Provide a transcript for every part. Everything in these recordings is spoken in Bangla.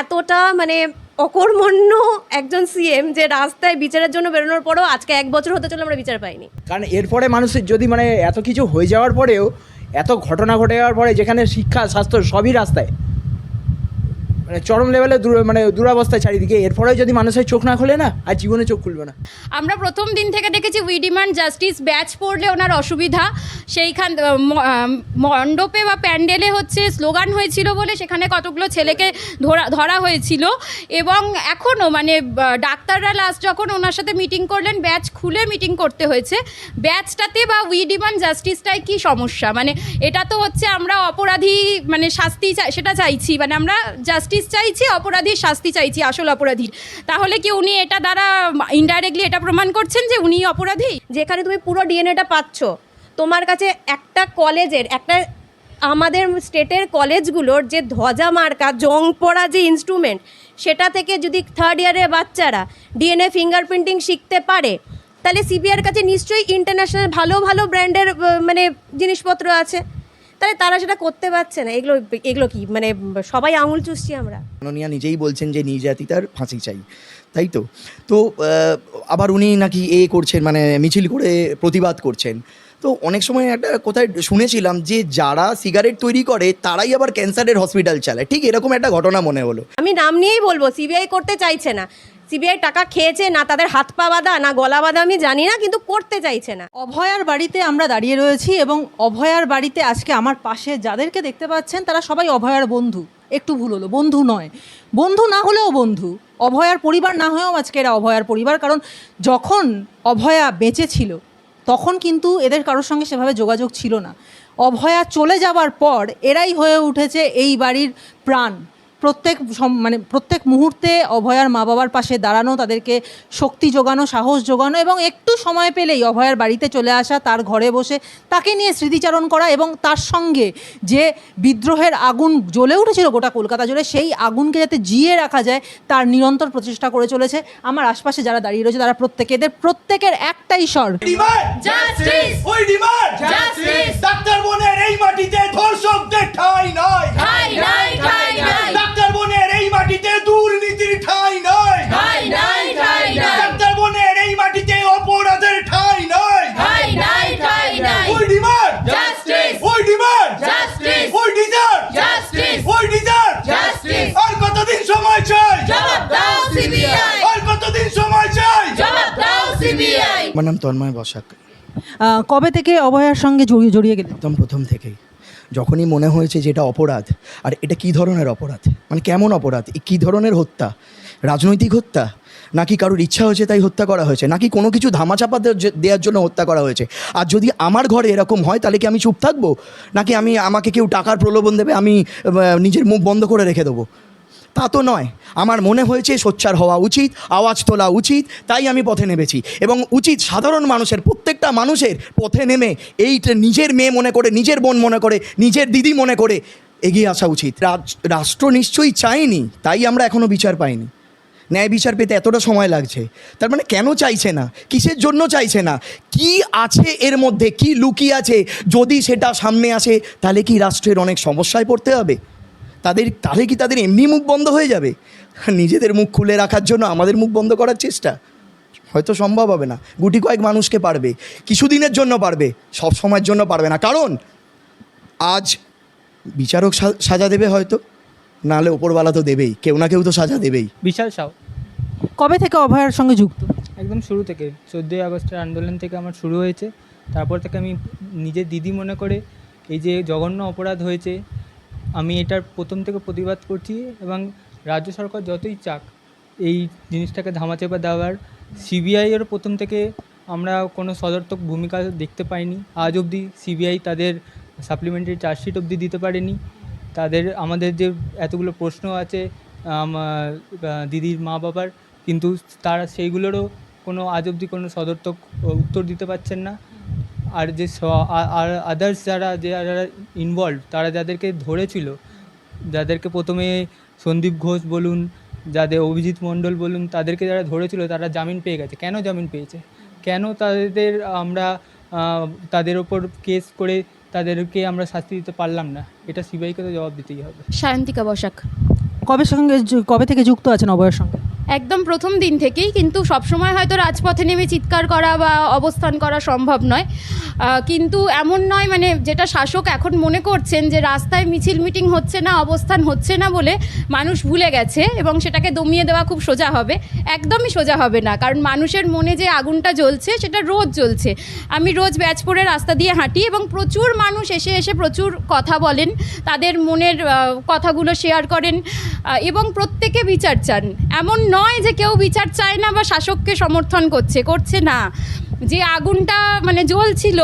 এতটা মানে অকর্মণ্য একজন সিএম যে রাস্তায় বিচারের জন্য বেরোনোর পরও আজকে এক বছর হতে চলে আমরা বিচার পাইনি। কারণ এরপরে মানুষের যদি মানে এত কিছু হয়ে যাওয়ার পরেও, এত ঘটনা ঘটে যাওয়ার পরে যেখানে শিক্ষা, স্বাস্থ্য সবই রাস্তায় মানে চরম লেভেলে মানে দুরাবস্থায় চারিদিকে। এরপরেও যদি মানুষের চোখ না খোলে না, আর জীবনে চোখ খুলবে না। আমরা প্রথম দিন থেকে দেখেছি উই ডিমান্ড জাস্টিস ব্যাচ পড়লে ওনার অসুবিধা। সেইখান মণ্ডপে বা প্যান্ডেলে হচ্ছে স্লোগান হয়েছিল বলে সেখানে কতগুলো ছেলেকে ধরা ধরা হয়েছিল। এবং এখনও মানে ডাক্তাররা লাস্ট যখন ওনার সাথে মিটিং করলেন, ব্যাচ খুলে মিটিং করতে হয়েছে। ব্যাচটাতে বা উই ডিমান্ড জাস্টিসটাই কি সমস্যা? মানে এটা তো হচ্ছে আমরা অপরাধী মানে শাস্তি সেটা চাইছি। মানে আমরা জাস্টিস চাইছি, অপরাধীর শাস্তি চাইছি, আসল অপরাধীর। তাহলে কি উনি এটা দ্বারা ইনডাইরেক্টলি এটা প্রমাণ করছেন যে উনি অপরাধী? যেখানে তুমি পুরো ডিএনএটা পাচ্ছ, তোমার কাছে একটা কলেজের, একটা আমাদের স্টেটের কলেজগুলোর যে ধ্বজা মার্কা, জং পড়া যে ইনস্ট্রুমেন্ট সেটা থেকে যদি থার্ড ইয়ারের বাচ্চারা ডিএনএ ফিঙ্গারপ্রিন্টিং শিখতে পারে, তাহলে সিবিআর কাছে নিশ্চয়ই ইন্টারন্যাশনাল ভালো ভালো ব্র্যান্ডের মানে জিনিসপত্র আছে। তাহলে তারা সেটা করতে পারছে না। এগুলো এগুলো কি? মানে সবাই আঙুল চুষছি আমরা। মাননীয়া নিজেই বলছেন যে নির্যাতিতার ফাঁসি চাই। তাই তো? তো আবার উনি নাকি এ করছেন মানে মিছিল করে প্রতিবাদ করছেন। তো অনেক সময় একটা কোথায় শুনেছিলাম যে যারা সিগারেট তৈরি করে তারাই আবার ক্যান্সারের হসপিটাল চালায়। ঠিক এরকম একটা ঘটনা মনে হলো। আমি নাম নিয়েই বলব সিবিআই করতে চাইছে না। সিবিআই টাকা খেয়েছে, না তাদের হাত পা বাঁধা, না গলা বাঁধা আমি জানি না, কিন্তু করতে চাইছে না। অভয়ার বাড়িতে আমরা দাঁড়িয়ে রয়েছি এবং অভয়ার বাড়িতে আজকে আমার পাশে যাদেরকে দেখতে পাচ্ছেন, তারা সবাই অভয়ার বন্ধু। একটু ভুল হলো, বন্ধু নয়। বন্ধু না হলেও বন্ধু। অভয়ার পরিবার না হয়েও আজকে এরা অভয়ার পরিবার, কারণ যখন অভয়া বেঁচে ছিল, তখন কিন্তু এদের কারোর সঙ্গে সেভাবে যোগাযোগ ছিল না। অভয়া চলে যাওয়ার পর এরাই হয়ে উঠেছে এই বাড়ির প্রাণ। প্রত্যেক সম- মানে প্রত্যেক মুহূর্তে অভয়ার মা বাবার পাশে দাঁড়ানো তাদেরকে শক্তি যোগানো সাহস যোগানো এবং একটু সময় পেলেই অভয়ার বাড়িতে চলে আসা তার ঘরে বসে তাকে নিয়ে স্মৃতিচারণ করা এবং তার সঙ্গে যে বিদ্রোহের আগুন জ্বলে উঠেছিল গোটা কলকাতা জুড়ে সেই আগুনকে যাতে জিয়ে রাখা যায় তার নিরন্তর প্রচেষ্টা করে চলেছে। আমার আশপাশে যারা দাঁড়িয়ে রয়েছে তারা প্রত্যেকে এদের প্রত্যেকের একটাই স্বর। জাস্টিস! ওই ডিমান্ড! Justice! ডাক্তার বোনের এই মাটিতে ধর্ষকদের ঠাঁই নয় ঠাঁই নাই, ঠাঁই নাই। ডাক্তার বোনের এই মাটিতে দুর্নীতির ঠাঁই নয় ঠাঁই নাই, ঠাঁই নাই। ডাক্তার বোনের এই মাটিতে অপরাধের ঠাঁই নয় ঠাঁই নাই, ঠাঁই নাই। We demand. Justice! We demand. Justice! We deserve Justice! We deserve Justice! আর কতদিন সময় চাই? জবাব দাও সিবিআই। আর কতদিন সময় চাই? জবাব দাও সিবিআই। আমার নাম তন্ময় বসাক। আহ, কবে থেকে অভয়ার সঙ্গে জড়িয়ে জড়িয়ে গেলেন? প্রথম থেকেই। যখনই মনে হয়েছে যে এটা অপরাধ, আর এটা কী ধরনের অপরাধ? মানে কেমন অপরাধ? কী ধরনের হত্যা? রাজনৈতিক হত্যা? নাকি কারোর ইচ্ছা হয়েছে তাই হত্যা করা হয়েছে? নাকি কোনো কিছু ধামাচাপা দেওয়ার জন্য হত্যা করা হয়েছে? আর যদি আমার ঘরে এরকম হয়, তাহলে কি আমি চুপ থাকব? নাকি আমি আমাকে কেউ টাকার প্রলোভন দেবে, আমি নিজের মুখ বন্ধ করে রেখে দেবো? তা তো নয়। আমার মনে হয়েছে সোচ্চার হওয়া উচিত, আওয়াজ তোলা উচিত, তাই আমি পথে নেমেছি। এবং উচিত সাধারণ মানুষের, প্রত্যেকটা মানুষের পথে নেমে এইটা নিজের মেয়ে মনে করে, নিজের বোন মনে করে, নিজের দিদি মনে করে এগিয়ে আসা উচিত। রাষ্ট্র নিশ্চয়ই চায়নি, তাই আমরা এখনও বিচার পাইনি। ন্যায় বিচার পেতে এতটা সময় লাগছে। তার মানে কেন চাইছে না? কিসের জন্য চাইছে না? কি আছে এর মধ্যে? কি লুকিয়ে আছে? যদি সেটা সামনে আসে, তাহলে কি রাষ্ট্রের অনেক সমস্যায় পড়তে হবে? তাদের তাহলে কি তাদের এমনি মুখ বন্ধ হয়ে যাবে? নিজেদের মুখ খুলে রাখার জন্য আমাদের মুখ বন্ধ করার চেষ্টা? হয়তো সম্ভব হবে না। গুটি কয়েক মানুষকে পারবে কিছুদিনের জন্য পারবে সব সময়ের জন্য পারবে না। কারণ আজ বিচারক সা- সাজা দেবে হয়তো নাহলে ওপরওয়ালা তো দেবেই কেউ না কেউ তো সাজা দেবেই। বিশাল সাউ কবে থেকে অভয়ার সঙ্গে যুক্ত? একদম শুরু থেকে চোদ্দোই আগস্টের আন্দোলন থেকে আমার শুরু হয়েছে। তারপর থেকে আমি নিজের দিদি মনে করে এই যে জঘন্য অপরাধ হয়েছে আমি এটার প্রথম থেকে প্রতিবাদ করছি এবং রাজ্য সরকার যতই চাক, এই জিনিসটাকে ধামাচাপা দেওয়ার সিবিআইয়ের প্রথম থেকে আমরা কোনো সদর্থক ভূমিকা দেখতে পাইনি। আজ অবধি সিবিআই তাদের সাপ্লিমেন্টারি চার্জশিট অবধি দিতে পারেনি। তাদের, আমাদের যে এতগুলো প্রশ্ন আছে দিদির মা বাবার, কিন্তু তারা সেইগুলোরও কোনো, আজ অবধি কোনো সদর্থক উত্তর দিতে পারছেন না। আর যে আর আদার্স যারা যে যারা ইনভলভ তারা যাদেরকে ধরেছিল যাদেরকে প্রথমে সন্দীপ ঘোষ বলুন যাদের অভিজিৎ মণ্ডল বলুন তাদেরকে যারা ধরেছিল তারা জামিন পেয়ে গেছে। কেন জামিন পেয়েছে? কেন তাদের আমরা তাদের ওপর কেস করে তাদেরকে আমরা শাস্তি দিতে পারলাম না? এটা সিবিআইকে তো জবাব দিতেই হবে। সায়ন্তিকা বসাক। কবে সঙ্গে যু- কবে থেকে যুক্ত আছেন অভয়ার সঙ্গে? একদম প্রথম দিন থেকেই, কিন্তু সবসময় হয়তো রাজপথে নেমে চিৎকার করা বা অবস্থান করা সম্ভব নয়। কিন্তু এমন নয় মানে যেটা শাসক এখন মনে করছেন যে রাস্তায় মিছিল মিটিং হচ্ছে না, অবস্থান হচ্ছে না বলে মানুষ ভুলে গেছে এবং সেটাকে দমিয়ে দেওয়া খুব সোজা হবে। একদমই সোজা হবে না, কারণ মানুষের মনে যে আগুনটা জ্বলছে সেটা রোজ জ্বলছে। আমি রোজ ব্যাচ পরে রাস্তা দিয়ে হাঁটি এবং প্রচুর মানুষ এসে এসে প্রচুর কথা বলেন, তাদের মনের কথাগুলো শেয়ার করেন এবং প্রত্যেকে বিচার চান। এমন নয় যে কেউ বিচার চায় না বা শাসককে সমর্থন করছে করছে না। যে আগুনটা মানে জ্বলছিল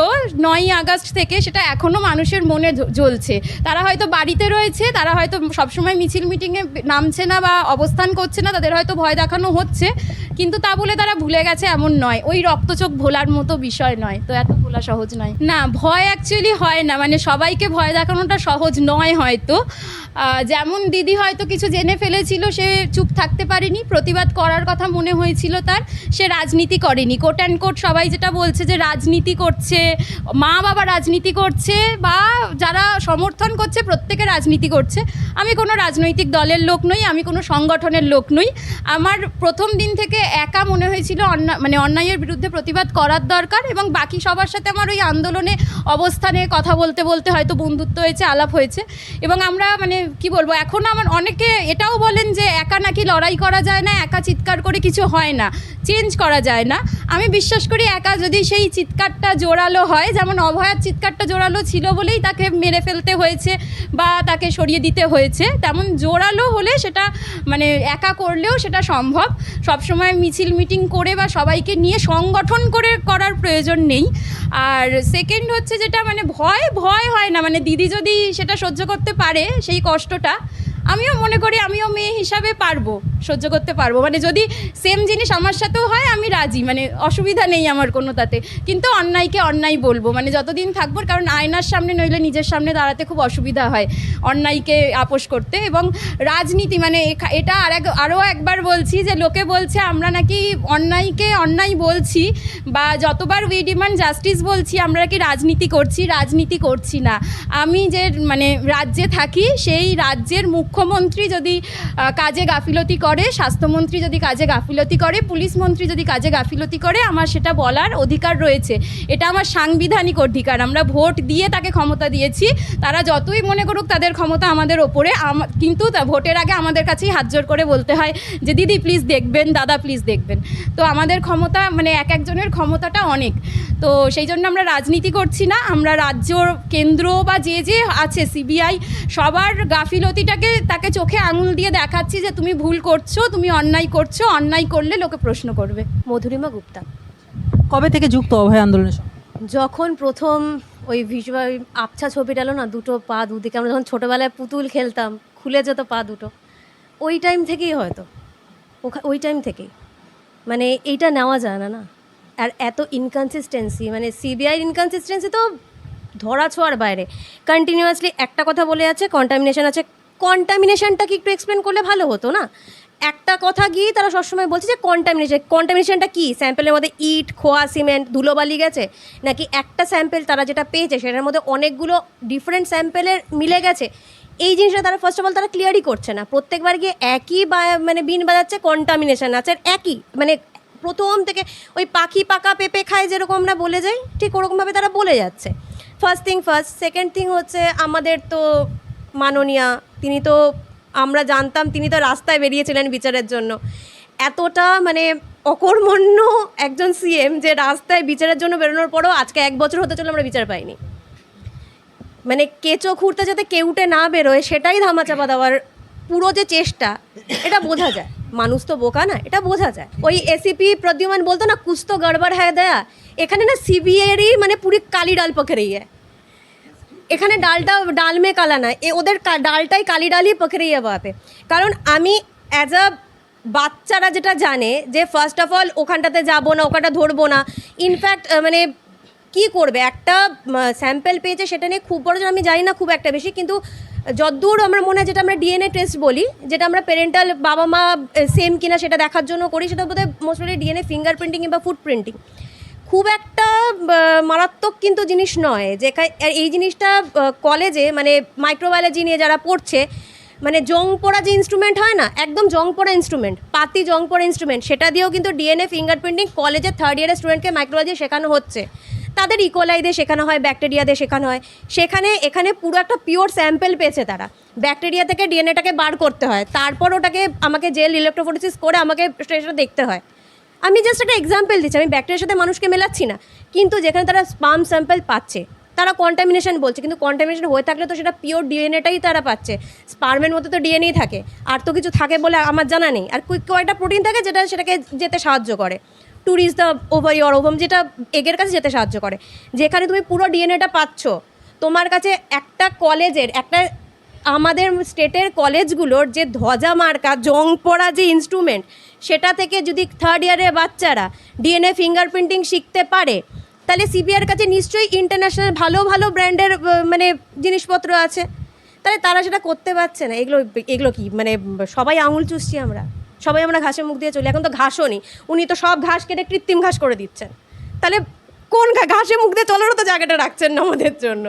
নয়ই আগস্ট থেকে সেটা এখনও মানুষের মনে জ্বলছে। তারা হয়তো বাড়িতে রয়েছে তারা হয়তো সবসময় মিছিল মিটিংয়ে নামছে না বা অবস্থান করছে না তাদের হয়তো ভয় দেখানো হচ্ছে কিন্তু তা বলে তারা ভুলে গেছে এমন নয়। ওই রক্তচোখ ভোলার মতো বিষয় নয়। তো এত ভোলা সহজ নয়। না ভয় অ্যাকচুয়ালি হয় না। মানে সবাইকে ভয় দেখানোটা সহজ নয় হয়তো। যেমন দিদি হয়তো কিছু জেনে ফেলেছিল সে চুপ থাকতে পারেনি। প্রতিবাদ করার কথা মনে হয়েছিল তার। সে রাজনীতি করেনি। কোট অ্যান্ড কোট সবাই যেটা বলছে যে রাজনীতি করছে, মা বাবা রাজনীতি করছে বা যারা সমর্থন করছে, প্রত্যেকে রাজনীতি করছে। আমি কোনো রাজনৈতিক দলের লোক নই, আমি কোনো সংগঠনের লোক নই। আমার প্রথম দিন থেকে একা মনে হয়েছিল অন্যায় মানে অন্যায়ের বিরুদ্ধে প্রতিবাদ করার দরকার এবং বাকি সবার সাথে আমার ওই আন্দোলনে অবস্থানে কথা বলতে বলতে হয়তো বন্ধুত্ব হয়েছে, আলাপ হয়েছে। এবং আমরা মানে কি বলব, এখন আমার অনেকে এটাও বলেন যে একা নাকি লড়াই করা যায় না, একা চিৎকার করে কিছু হয় না, চেঞ্জ করা যায় না। আমি বিশ্বাস করি একা যদি সেই চিৎকারটা জোরালো হয়, যেমন অভয়ার চিৎকারটা জোরালো ছিল বলেই তাকে মেরে ফেলতে হয়েছে বা তাকে সরিয়ে দিতে হয়েছে, তেমন জোরালো হলে সেটা মানে একা করলেও সেটা সম্ভব। সবসময় মিছিল মিটিং করে বা সবাইকে নিয়ে সংগঠন করে করার প্রয়োজন নেই। আর সেকেন্ড হচ্ছে যেটা মানে ভয় ভয় হয় না। মানে দিদি যদি সেটা সহ্য করতে পারে সেই কষ্টটা, আমিও মনে করি আমিও মেয়ে হিসাবে পারব। সহ্য করতে পারব। মানে যদি সেম জিনিস আমার সাথেও হয়, আমি রাজি। মানে অসুবিধা নেই আমার কোনো তাতে কিন্তু অন্যায়কে অন্যায় বলব। মানে যতদিন থাকব, কারণ আয়নার সামনে নইলে নিজের সামনে দাঁড়াতে খুব অসুবিধা হয় অন্যায়কে আপোষ করতে। এবং রাজনীতি মানে এটা আর এক আরও একবার বলছি যে লোকে বলছে, আমরা নাকি অন্যায়কে অন্যায় বলছি বা যতবার উই ডিমান্ড জাস্টিস বলছি, আমরা কি রাজনীতি করছি রাজনীতি করছি না। আমি যে মানে রাজ্যে থাকি, সেই রাজ্যের মুখ্যমন্ত্রী যদি কাজে গাফিলতি করে স্বাস্থ্যমন্ত্রী যদি কাজে গাফিলতি করে, পুলিশ মন্ত্রী যদি কাজে গাফিলতি করে, আমার সেটা বলার অধিকার রয়েছে। এটা আমার সাংবিধানিক অধিকার। আমরা ভোট দিয়ে তাকে ক্ষমতা দিয়েছি। তারা যতই মনে করুক তাদের ক্ষমতা আমাদের ওপরে। কিন্তু ভোটের আগে আমাদের কাছেই হাত জোর করে বলতে হয় যে, দিদি প্লিজ দেখবেন, দাদা প্লিজ দেখবেন। তো আমাদের ক্ষমতা মানে এক একজনের ক্ষমতাটা অনেক। তো সেই জন্য আমরা রাজনীতি করছি না। আমরা রাজ্য কেন্দ্র বা যে যে আছে, সিবিআই, সবার গাফিলতিটাকে তাকে চোখে আঙুল দিয়ে দেখাচ্ছি যে, তুমি ভুল করছ। তুমি অন্যায় করছ অন্যায় করলে লোকে প্রশ্ন করবে। মধুরিমা গুপ্তা। কবে থেকে যুক্ত অভয় আন্দোলনের সঙ্গে? যখন প্রথম ওই ভিজুয়াল আবছা ছবিটা এলো না দুটো পা দুদিকে আমরা যখন ছোটোবেলায় পুতুল খেলতাম খুলে যেত পা দুটো ওই টাইম থেকেই হয়তো ওখা- ওই টাইম থেকেই। মানে এইটা নেওয়া যায় না না? আর এত ইনকনসিস্টেন্সি মানে সিবিআই ইনকনসিস্টেন্সি তো ধরা ছোঁয়ার বাইরে। কন্টিনিউয়াসলি একটা কথা বলে আছে কন্টামিনেশন আছে। কন্টামিনেশনটা কি একটু এক্সপ্লেন করলে ভালো হতো না? একটা কথা গিয়ে তারা সবসময় বলছে যে কন্টামিনেশন কন্টামিনেশনটা কি? স্যাম্পেলের মধ্যে ইট, খোয়া সিমেন্ট ধুলোবালি গেছে? নাকি একটা স্যাম্পেল তারা যেটা পেয়েছে, সেটার মধ্যে অনেকগুলো ডিফারেন্ট স্যাম্পেলের মিলে গেছে? এই জিনিসটা তারা ফার্স্ট অফ অল তারা ক্লিয়ারই করছে না। প্রত্যেকবার গিয়ে একই বা মানে বিন বাজাচ্ছে কন্টামিনেশন আছে। একই মানে প্রথম থেকে ওই পাখি পাকা পেঁপে খায় যেরকম আমরা বলে যাই, ঠিক ওরকমভাবে তারা বলে যাচ্ছে। First thing first second thing হচ্ছে আমাদের তো মাননীয়া, তিনি তো আমরা জানতাম তিনি তো রাস্তায় বেরিয়েছিলেন বিচারের জন্য। এতটা মানে অকর্মণ্য একজন সিএম যে রাস্তায় বিচারের জন্য বেরোনোর পরও আজকে এক বছর হতে চলে আমরা বিচার পাইনি। মানে কেঁচো খুঁড়তে যাতে কেউটে না বেরোয় সেটাই ধামাচাপা দেওয়ার পুরো যে চেষ্টা, এটা বোঝা যায়। মানুষ তো বোকা না, এটা বোঝা যায়। ওই এসিপি প্রদ্যুমান বলতো না কুছ তো গড়বড় হ্যায় দেয়া। এখানে না সিবিআইয়েরই মানে পুরি কালি ডাল পকড়ি है এখানে ডালটা ডাল মে কালা না এ ওদের কা- ডালটাই কালি ডালই পকড়ি है वहाँ पे কারণ আমি অ্যাজ আ বাচ্চারা যেটা জানে যে ফার্স্ট অফ অল ওখানটাতে যাবো না ওখানটা ধরবো না ইনফ্যাক্ট মানে কি করবে একটা স্যাম্পেল পেয়েছে সেটা নিয়ে খুব বড় আমি জানি না খুব একটা বেশি কিন্তু যদ্দূর আমার মনে হয় যেটা আমরা ডিএনএ টেস্ট বলি যেটা আমরা প্যারেন্টাল বাবা মা সেম কিনা সেটা দেখার জন্য করি সেটা বোধহয় মোস্টলি ডিএনএ ফিঙ্গার প্রিন্টিং কিংবা ফুড প্রিন্টিং খুব একটা আহ, মারাত্মক কিন্তু জিনিস নয়। যে এই জিনিসটা কলেজে মানে মাইক্রোবায়োলজি নিয়ে যারা পড়ছে মানে জং পড়া যে ইনস্ট্রুমেন্ট হয় না, একদম জং পড়া ইনস্ট্রুমেন্ট পাতি জং পড়া ইনস্ট্রুমেন্ট সেটা দিয়েও কিন্তু ডিএনএ ফিঙ্গারপ্রিন্টিং কলেজের থার্ড ইয়ারের স্টুডেন্টকে মাইক্রোলজি শেখানো হচ্ছে। তাদের ইকোলাই দিয়ে শেখানো হয় ব্যাকটেরিয়া দিয়ে শেখানো হয়। সেখানে, এখানে পুরো একটা পিওর স্যাম্পেল পেয়েছে তারা। ব্যাকটেরিয়া থেকে ডিএনএটাকে বার করতে হয়। তারপর ওটাকে আমাকে জেল ইলেকট্রোফোরেসিস করে আমাকে সেটা দেখতে হয়। আমি জাস্ট একটা এক্সাম্পল দিচ্ছি, আমি ব্যাকটেরিয়ার সাথে মানুষকে মেলাচ্ছি না, কিন্তু যেখানে তারা স্পাম স্যাম্পল পাচ্ছে, তারা কন্টামিনেশন বলছে, কিন্তু কন্টামিনেশন হয়ে থাকলে তো সেটা পিওর ডিএনএটাই তারা পাচ্ছে স্পার্মের মধ্যে তো ডিএনএই থাকে, আর তো কিছু থাকে বলে আমার জানা নেই, আর কয়েকটা প্রোটিন থাকে যেটা সেটাকে যেতে সাহায্য করে towards the ovary ovum যেটা এগের কাছে যেতে সাহায্য করে, যেখানে তুমি পুরো ডিএনএটা পাচ্ছ, তোমার কাছে একটা কলেজের একটা আমাদের স্টেটের কলেজগুলোর যে ধ্বজা মার্কা জং পড়া যে ইনস্ট্রুমেন্ট সেটা থেকে যদি থার্ড ইয়ারের বাচ্চারা ডিএনএ ফিঙ্গারপ্রিন্টিং শিখতে পারে, তাহলে সিবিআর কাছে নিশ্চয়ই ইন্টারন্যাশনাল ভালো ভালো ব্র্যান্ডের মানে জিনিসপত্র আছে। তাহলে তারা সেটা করতে পারছে না। এগুলো এগুলো কি? মানে সবাই আঙুল চুষছি আমরা। সবাই আমরা ঘাসে মুখ দিয়ে চলি। এখন তো ঘাসও নেই। উনি তো সব ঘাস কেটে কৃত্রিম ঘাস করে দিচ্ছেন। তাহলে কোন ঘাসে মুখ দিয়ে চলারও তো জায়গাটা রাখছেন না আমাদের জন্য।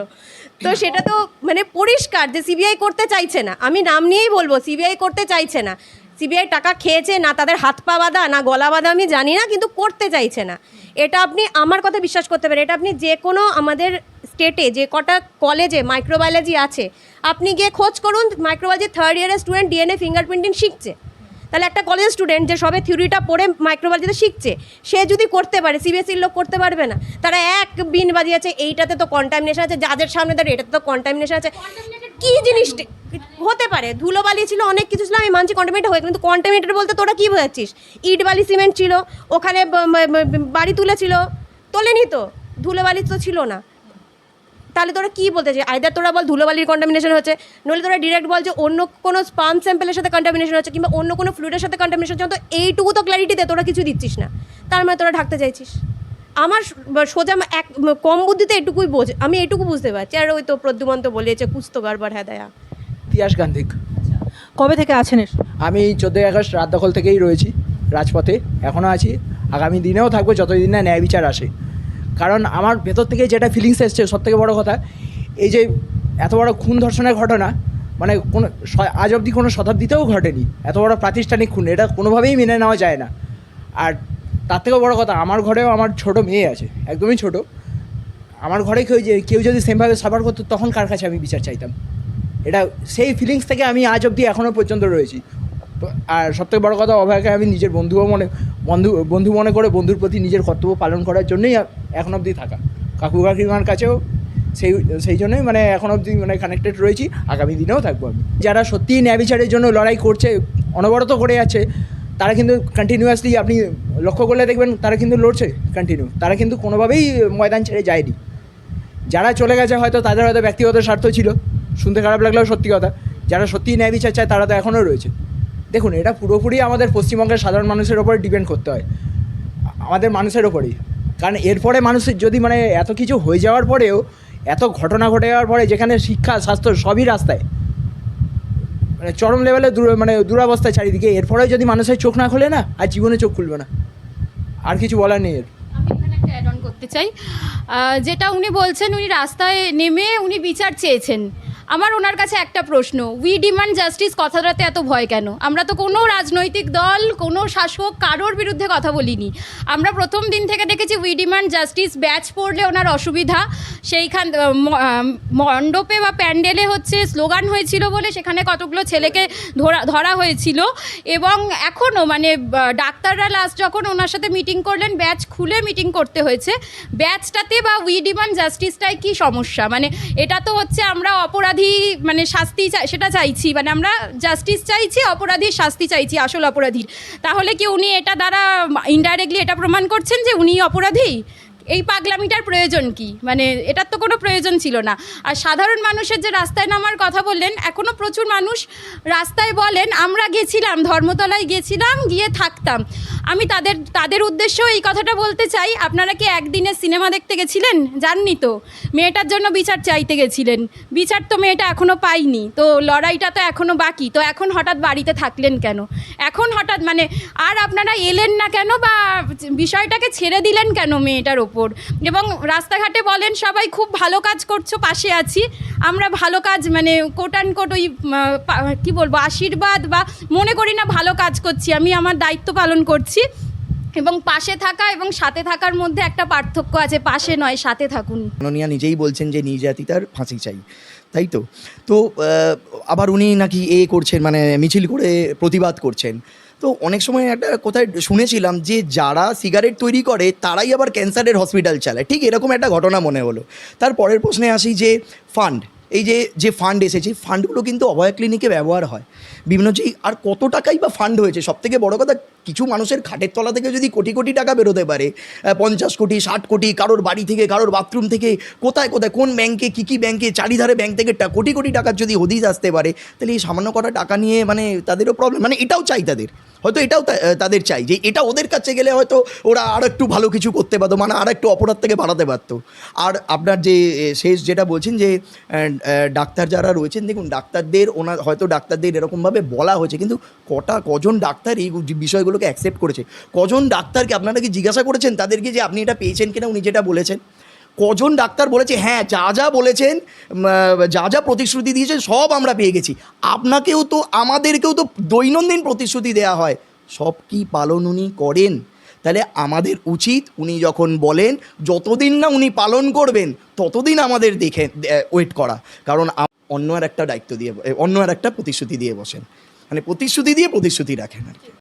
তো সেটা তো মানে পরিষ্কার যে সিবিআই করতে চাইছে না। আমি নাম নিয়েই বলব সিবিআই করতে চাইছে না। সিবিআই টাকা খেয়েছে, না তাদের হাত পা বাঁধা, না গলা বাঁধা আমি জানি না, কিন্তু করতে চাইছে না। এটা আপনি আমার কথা বিশ্বাস করতে পারেন, এটা আপনি যে কোনো আমাদের স্টেটে যে কটা কলেজে মাইক্রোবায়োলজি আছে, আপনি গিয়ে খোঁজ করুন মাইক্রোবায়োলজি থার্ড ইয়ারের স্টুডেন্ট ডিএনএ ফিঙ্গারপ্রিন্টিং শিখছে। তাহলে একটা কলেজ স্টুডেন্ট যে সবে থিওরিটা পড়ে মাইক্রোবায়োলজিতে শিখছে সে যদি করতে পারে সিবিএসসির লোক করতে পারবে না তারা এক বিন বাজিয়েছে এইটাতে তো কন্টামিনেশন আছে যাদের সামনে দাঁড়িয়ে এটাতে তো কন্টামিনেশন আছে। কি জিনিসটা হতে পারে? ধুলোবালি ছিল অনেক কিছু ছিল আমি মানছি কন্টামিনেট হয়ে কিন্তু কন্টামিনেটেড বলতে তোরা কী বোঝাচ্ছিস? ইট বালি সিমেন্ট ছিল ওখানে বাড়ি তুলেছিল তোলেনি তো? ধুলোবালি তো ছিল না। তাহলে তোরা কী বলতে চাই আইদার তোরা বল ধুলোবালির কন্টামিনেশন হচ্ছে নইলে তোরা ডিরেক্ট বল যে অন্য কোনো স্পাম স্যাম্পেলের সাথে কন্টামিনেশন হচ্ছে কিংবা অন্য কোনো ফ্লুইডের সাথে কন্টামিনেশন হচ্ছে তো এইটুকু তো ক্ল্যারিটি দে তোরা কিছু দিচ্ছিস না। তার মানে তোরা ঢাকতে চাইছিস। আমার সোজা এক কম বুদ্ধিতে এটুকুই বোঝ আমি এটুকু বুঝতে পারছি। আর ওই তো প্রদ্যুমন্ত বলেছে কুস্তো গড়বড় হ্যাঁ দয়া। ইতিহাস গান্ধিক। কবে থেকে আছেন আমি চোদ্দোই আগস্ট রাত দখল থেকেই রয়েছি রাজপথে এখনও আছি। আগামী দিনেও থাকব যতদিন না ন্যায় বিচার আসে। কারণ আমার ভেতর থেকে যেটা ফিলিংস এসছে সব থেকে বড়ো কথা, এই যে এত বড় খুন ধর্ষণের ঘটনা মানে কোনো আজ অবধি কোনো শতাব্দীতেও ঘটেনি। এত বড় প্রাতিষ্ঠানিক খুন, এটা কোনোভাবেই মেনে নেওয়া যায় না। আর তার থেকেও বড় কথা, আমার ঘরেও আমার ছোট মেয়ে আছে, একদমই ছোট। আমার ঘরে কেউ যে কেউ যদি সেমভাবে সাফার করতো, তখন কার কাছে আমি বিচার চাইতাম? এটা সেই ফিলিংস থেকে আমি আজ অবধি এখনও পর্যন্ত রয়েছি। আর সবথেকে বড় কথা, অভয়কে আমি নিজের বন্ধুও মনে বন্ধু বন্ধু মনে করে বন্ধুর প্রতি নিজের কর্তব্য পালন করার জন্যই এখন অবধি থাকা। কাকু কাকিমার কাছেও সেই সেই জন্যই মানে এখন অবধি মানে কানেক্টেড রয়েছি, আগামী দিনেও থাকব আমি। যারা সত্যিই ন্যায় বিচারের জন্য লড়াই করছে, অনবরত করে যাচ্ছে তারা কিন্তু কন্টিনিউয়াসলি আপনি লক্ষ্য করলে দেখবেন তারা কিন্তু লড়ছে কন্টিনিউ তারা কিন্তু কোনোভাবেই ময়দান ছেড়ে যায়নি। যারা চলে গেছে হয়তো তাদের হয়তো ব্যক্তিগত স্বার্থ ছিল, শুনতে খারাপ লাগলেও সত্যি কথা। যারা সত্যিই ন্যায় বিচার চায় তারা তো এখনও রয়েছে। দেখুন, এটা পুরোপুরি আমাদের পশ্চিমবঙ্গের সাধারণ মানুষের ওপরে ডিপেন্ড করতে হয়। আমাদের মানুষের ওপরেই। কারণ এরপরে মানুষের যদি মানে এত কিছু হয়ে যাওয়ার পরেও, এত ঘটনা ঘটে যাওয়ার পরে যেখানে শিক্ষা, স্বাস্থ্য সবই রাস্তায় মানে চরম লেভেলে দূর মানে দুরাবস্থায় চারিদিকে, এরপরেও যদি মানুষের চোখ না খোলে না, আর জীবনে চোখ খুলবে না। আর কিছু বলার নেই এর। করতে চাই। যেটা উনি বলছেন, উনি রাস্তায় নেমে উনি বিচার চেয়েছেন। আমার ওনার কাছে একটা প্রশ্ন উই ডিমান্ড জাস্টিস কথাটাতে এত ভয় কেন? আমরা তো কোনো রাজনৈতিক দল, কোনো শাসক কারোর বিরুদ্ধে কথা বলিনি। আমরা প্রথম দিন থেকে দেখেছি উই ডিমান্ড জাস্টিস ব্যাচ পড়লে ওনার অসুবিধা। সেইখান মণ্ডপে বা প্যান্ডেলে হচ্ছে স্লোগান হয়েছিল বলে সেখানে কতগুলো ছেলেকে ধরা ধরা হয়েছিল। এবং এখনও মানে ডাক্তাররা লাস্ট যখন ওনার সাথে মিটিং করলেন ব্যাচ খুলে মিটিং করতে হয়েছে। ব্যাচটাতে বা উই ডিমান্ড জাস্টিসটাই কি সমস্যা? মানে এটা তো হচ্ছে আমরা অপরাধী মানে শাস্তি চাই সেটা চাইছি মানে আমরা জাস্টিস চাইছি, অপরাধীর শাস্তি চাইছি, আসল অপরাধীর। তাহলে কি উনি এটা দ্বারা ইনডাইরেক্টলি এটা প্রমাণ করছেন যে উনি অপরাধী? এই পাগলামিটার প্রয়োজন কি? মানে এটার তো কোনো প্রয়োজন ছিল না। আর সাধারণ মানুষের যে রাস্তায় নামার কথা বললেন এখনও প্রচুর মানুষ রাস্তায় বলেন, আমরা গেছিলাম, ধর্মতলায় গেছিলাম, গিয়ে থাকতাম। আমি তাদের তাদের উদ্দেশ্যেও এই কথাটা বলতে চাই। আপনারা কি একদিনে সিনেমা দেখতে গেছিলেন? জাননি তো। মেয়েটার জন্য বিচার চাইতে গেছিলেন। বিচার তো মেয়েটা এখনও পাইনি তো লড়াইটা তো এখনও বাকি। তো এখন হঠাৎ বাড়িতে থাকলেন কেন? এখন হঠাৎ মানে আর আপনারা এলেন না কেন বা বিষয়টাকে ছেড়ে দিলেন কেন মেয়েটার ওপর? ওপর এবং রাস্তাঘাটে বলেন, সবাই খুব ভালো কাজ করছ, পাশে আছি। আমরা ভালো কাজ মানে কোট অ্যান্ড কোট ওই কি বলব, আশীর্বাদ বা মনে করি না ভালো কাজ করছি। আমি আমার দায়িত্ব পালন করছি। এবং পাশে থাকা এবং সাথে থাকার মধ্যে একটা পার্থক্য আছে, পাশে নয়, সাথে থাকুন। মাননীয়া নিজেই বলছেন যে নির্যাতিতার ফাঁসি চাই। তাই তো? তো আবার উনি নাকি এ করছেন মানে মিছিল করে প্রতিবাদ করছেন। তো অনেক সময় একটা কোথায় শুনেছিলাম যে যারা সিগারেট তৈরি করে, তারাই আবার ক্যান্সারের হসপিটাল চালায়। ঠিক এরকম একটা ঘটনা মনে হলো। তার পরের প্রশ্নে আসি যে, ফান্ড, এই যে যে ফান্ড এসেছে, ফান্ডগুলো কিন্তু অভয়া ক্লিনিকে ব্যবহার হয়। বিভিন্ন যে, আর কত টাকাই বা ফান্ড হয়েছে? সব থেকে বড় কথা কিছু মানুষের খাটের তলা থেকে যদি কোটি কোটি টাকা বেরোতে পারে পঞ্চাশ কোটি, ষাট কোটি, কারোর বাড়ি থেকে, কারোর বাথরুম থেকে, কোথায় কোথায়, কোন ব্যাংকে কী কী ব্যাংকে চারিধারে ব্যাংক থেকে কোটি কোটি টাকার যদি হদিস আসতে পারে, তাহলে এই সামান্য কটা টাকা নিয়ে মানে তাদেরও প্রবলেম মানে এটাও চাই তাদের। হয়তো এটাও তাদের চাই যে এটা ওদের কাছে গেলে হয়তো ওরা আর একটু ভালো কিছু করতে পারতো মানে আর একটু অপরাধ থেকে বাড়াতে পারতো। আর আপনার যে শেষ যেটা বলছেন যে ডাক্তার যারা রয়েছেন, দেখুন, ডাক্তারদের ওনার হয়তো ডাক্তারদের এরকমভাবে বলা হয়েছে, কিন্তু কটা, কজন ডাক্তার এই বিষয়গুলোকে অ্যাকসেপ্ট করেছে। কজন ডাক্তারকে আপনারা কি জিজ্ঞাসা করেছেন তাদেরকে যে আপনি এটা পেয়েছেন কিনা, উনি যেটা বলেছেন? কজন ডাক্তার বলেছে হ্যাঁ যা যা বলেছেন যা যা প্রতিশ্রুতি দিয়েছেন, সব আমরা পেয়ে গেছি। আপনাকেও তো, আমাদেরকেও তো দৈনন্দিন প্রতিশ্রুতি দেওয়া হয়। সব কি পালন উনি করেন? তাহলে আমাদের উচিত উনি যখন বলেন, যতদিন না উনি পালন করবেন, ততদিন আমাদের দেখে ওয়েট করা। কারণ অন্য আর একটা দায়িত্ব দিয়ে অন্য আর একটা প্রতিশ্রুতি দিয়ে বসেন। মানে প্রতিশ্রুতি দিয়ে প্রতিশ্রুতি রাখেন আর কি।